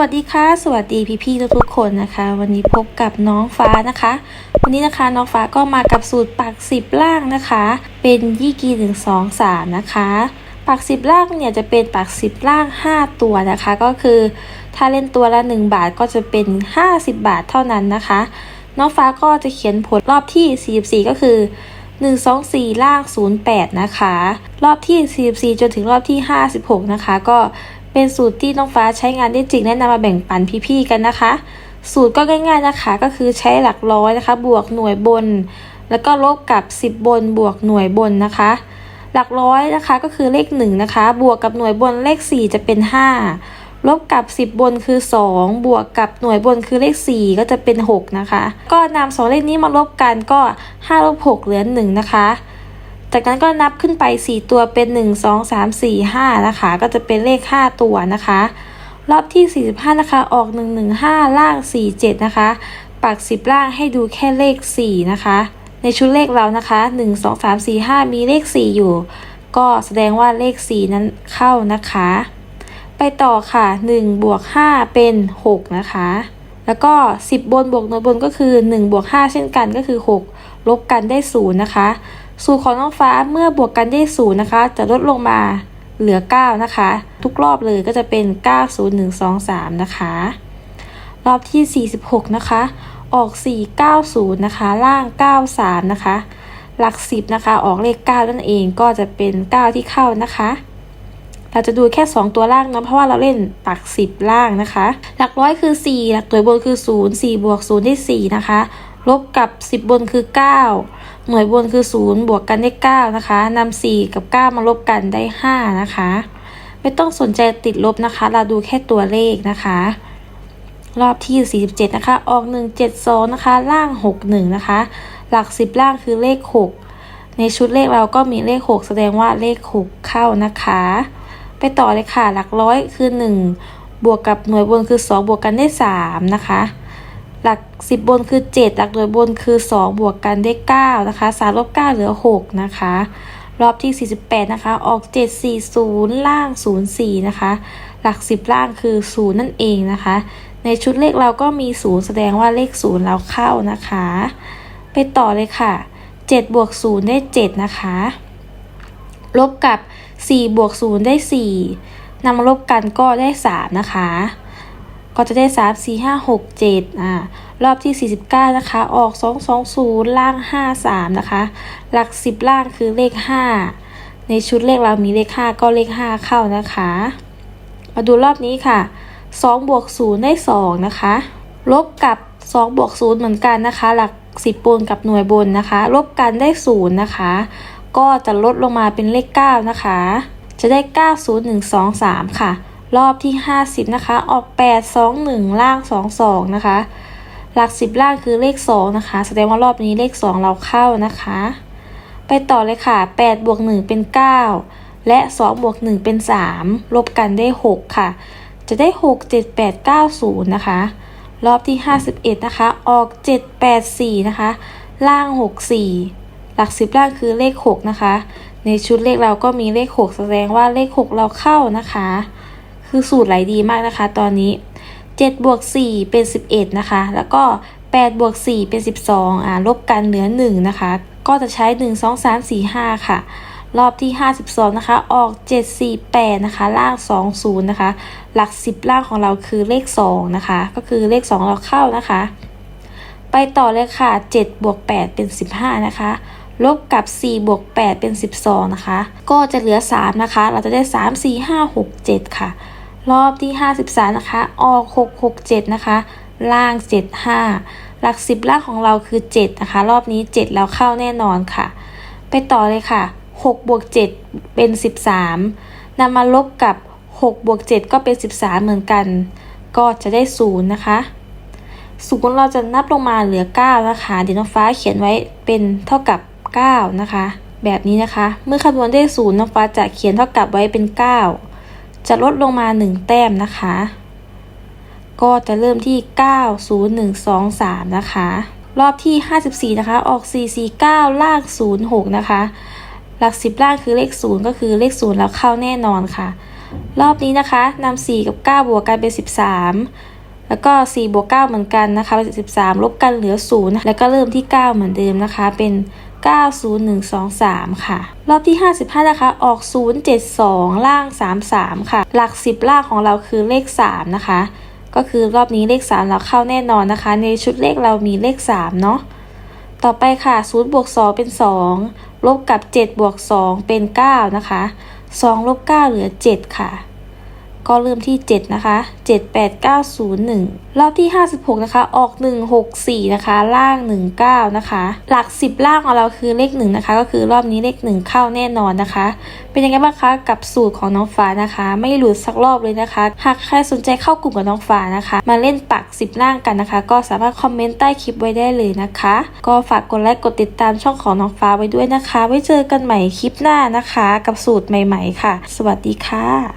วัสดีค่ะ สวัสดีพี่ๆทุกๆคนนะคะ วันนี้พบกับน้องฟ้านะคะ วันนี้นะคะน้องฟ้าก็มากับสูตรปักสิบล่างนะคะ เป็นยี่กีหนึ่งสองสามนะคะปักสิบล่างเนี่ยจะเป็นปักสิบล่าง5ตัวนะคะ ก็คือถ้าเล่นตัวละ1บาทก็จะเป็น50บบาทเท่านั้นนะคะน้องฟ้าก็จะเขียนผลรอบที่44ก็คือ1 2 4 ล่าง 08 นะคะ รอบที่ 44 จนถึงรอบที่ 56 นะคะ ก็ เป็นสูตรที่น้องฟ้าใช้งานได้จริงแนะนำมาแบ่งปันพี่ๆกันนะคะ สูตรก็ง่ายๆนะคะ ก็คือใช้หลักร้อยนะคะ บวกหน่วยบน แล้วก็ลบกับ 10 บนบวกหน่วยบนนะคะ หลักร้อยนะคะก็คือเลข1นะคะ บวกกับหน่วยบนเลข 4 จะเป็น 5 ลบกับ 10 บนคือ 2 บวกกับหน่วยบนคือเลข 4 ก็จะเป็น 6 นะคะ ก็นำสองเลขนี้มาลบกันก็5ลบ6เหลือ1นะคะ จากนั้นก็นับขึ้นไป 4 ตัวเป็น 1 2 3 4 5 นะคะ ก็จะเป็นเลข 5 ตัวนะคะ รอบที่ 45 นะคะ ออก 115 ล่าง 47 นะคะ ปัก 10 ล่างให้ดูแค่เลข 4 นะคะ ในชุดเลขเรานะคะ 1 2 3 4 5 มีเลข 4 อยู่ ก็แสดงว่าเลข 4 นั้นเข้านะคะ ไปต่อค่ะ1บวก5เป็น 6 นะคะแล้วก็ 10 บนบวกน่วยบนก็คือ 1 บวก 5 เช่นกันก็คือ 6 ลบกันได้ 0 นะคะ สูตรของน้องฟ้าเมื่อบวกกันได้0นะคะ จะลดลงมาเหลือ 9 นะคะ ทุกรอบเลยก็จะเป็น 9 0 1 2 3 นะคะ รอบที่ 46 นะคะ ออก 490 นะคะ ล่าง 93 นะคะ หลัก 10 นะคะ ออกเลข 9 นั่นเองก็จะเป็น 9 ที่เข้านะคะ เราจะดูแค่ 2 ตัวล่างเนาะเพราะว่าเราเล่นปัก 10 ล่างนะคะ หลักร้อยคือ 4 หลักตัวบนคือ 0 4 บวก 0 ได้ 4 นะคะ ลบกับ 10 บนคือ 9 หน่วยบนคือ 0 บวกกันได้ 9 นะคะนำ4 กับ 9 มาลบกันได้ 5 นะคะ ไม่ต้องสนใจติดลบนะคะ เราดูแค่ตัวเลขนะคะ รอบที่ 47 นะคะ ออก 172 นะคะ ล่าง 61 นะคะ หลัก 10 ล่างคือเลข 6 ในชุดเลขเราก็มีเลข 6 แสดงว่าเลข 6 เข้านะคะ ไปต่อเลยค่ะ หลักร้อยคือ 1 บวกกับหน่วยบนคือ 2 บวกกันได้ 3 นะคะ หลัก 10 บนคือ 7 หลักหน่วยบนคือ 2 บวกกันได้9นะคะ3ลบ9เหลือ 6 นะคะ รอบที่ 48 นะคะ ออก 740 ล่าง 04 นะคะ หลัก 10 ล่างคือ 0 นั่นเองนะคะ ในชุดเลขเราก็มี 0 แสดงว่าเลข 0 เราเข้านะคะ ไปต่อเลยค่ะ 7 บวก 0 ได้ 7 นะคะ ลบกับ 4 บวก 0 ได้ 4นำมาลบกันก็ได้ 3 นะคะ ก็จะได้3 4 5 6 7อ่ารอบที่49นะคะออก2 2 0ล่าง5 3นะคะ หลัก10ล่างคือเลข5ในชุดเลขเรามีเลข5ก็เลข5เข้านะคะ มาดูรอบนี้ค่ะ2บวก0ได้2นะคะลบกับ2บวก0เหมือนกันนะคะ หลัก10บนกับหน่วยบนนะคะ ลบกันได้0นะคะ ก็จะลดลงมาเป็นเลข9นะคะ จะได้9 0 1 2 3ค่ะ รอบที่ 50 นะคะ ออก 8 2 1 ล่าง 2 2 นะคะ หลัก 10 ล่างคือเลข 2 นะคะ แสดงว่ารอบนี้เลข 2 เราเข้านะคะ ไปต่อเลยค่ะ 8 บวก 1 เป็น 9 และ 2 บวก 1 เป็น 3 ลบกันได้ 6 ค่ะ จะได้ 6 7 8 9 0 นะคะ รอบที่ 51 นะคะ ออก 7 8 4 นะคะ ล่าง 6 4 หลัก 10 ล่างคือเลข 6 นะคะ ในชุดเลขเราก็มีเลข 6 แสดงว่าเลข 6 เราเข้านะคะ คือสูตรไหลดีมากนะคะ ตอนนี้7บวก4เป็น 11 นะคะ แล้วก็8บวก4เป็น 12อ่าลบกันเหลือ1นะคะ ก็จะใช้ 1 2 3 4 5 ค่ะ รอบที่ 52 นะคะ ออก 7 4 8 นะคะ ล่าง 2 0 นะคะ หลัก 10 ล่างของเราคือเลข 2 นะคะ ก็คือเลข 2 เราเข้านะคะ ไปต่อเลยค่ะ7บวก8เป็น 15 นะคะลบกับ 4 บวก 8 เป็น 12 นะคะ ก็จะเหลือ 3 นะคะ เราจะได้ 3 4 5 6 7 ค่ะ รอบที่ 53 นะคะ ออก 6 6 7 นะคะ ล่าง 7 5 หลัก 10 ล่างของเราคือ 7 นะคะ รอบนี้7เราเข้าแน่นอนค่ะ ไปต่อเลยค่ะ 6 บวก 7 เป็น 13 นำมาลบกับ 6 บวก 7 ก็เป็น 13 เหมือนกัน ก็จะได้ 0 นะคะศูนย์เราจะนับลงมาเหลือ 9 นะคะ เดี๋ยวน้องฟ้าเขียนไว้เป็นเท่ากับ 9 นะคะ แบบนี้นะคะ เมื่อคำนวณได้ 0 น้องฟ้าจะเขียนเท่ากับไว้เป็น 9 จะลดลงมา 1 แต้มนะคะ ก็จะเริ่มที่ 9 0 1 2 3 นะคะ รอบที่ 54 นะคะ ออก 4 4 9ล่าง0 6 นะคะ หลัก 10 ล่างคือเลข 0 ก็คือเลข 0 แล้วเข้าแน่นอนค่ะ รอบนี้นะคะนำ4 กับ 9 บวกกันเป็น 13แล้วก็ 4 บวก 9 เหมือนกันนะคะเป็น13 ลบกันเหลือ 0 แล้วก็เริ่มที่ 9 เหมือนเดิมนะคะ เป็น 90123 ค่ะ รอบที่ 55 นะคะ ออก 072 ล่าง 33 ค่ะ หลัก 10 ล่างของเราคือเลข 3 นะคะ ก็คือรอบนี้เลข 3 เราเข้าแน่นอนนะคะ ในชุดเลขเรามีเลข 3 เนาะ ต่อไปค่ะ0บวก2เป็น 2 ลบกับ7บวก2เป็น 9 นะคะ2ลบ9เหลือ 7 ค่ะ ก็เริ่มที่ 7 นะคะ 7 8 9 0 1 รอบที่ 56 นะคะ ออก 1 6 4 นะคะ ล่าง 1 9 นะคะ หลัก 10 ล่างของเราคือเลข 1 นะคะ ก็คือรอบนี้เลข 1 เข้าแน่นอนนะคะ เป็นยังไงบ้างคะกับสูตรของน้องฟ้านะคะ ไม่หลุดสักรอบเลยนะคะ หากใครสนใจเข้ากลุ่มกับน้องฟ้านะคะ มาเล่นปัก 10 ล่างกันนะคะ ก็สามารถคอมเมนต์ใต้คลิปไว้ได้เลยนะคะ ก็ฝากกดไลค์กดติดตามช่องของน้องฟ้าไว้ด้วยนะคะ ไว้เจอกันใหม่คลิปหน้านะคะ กับสูตรใหม่ ๆ ค่ะ สวัสดีค่ะ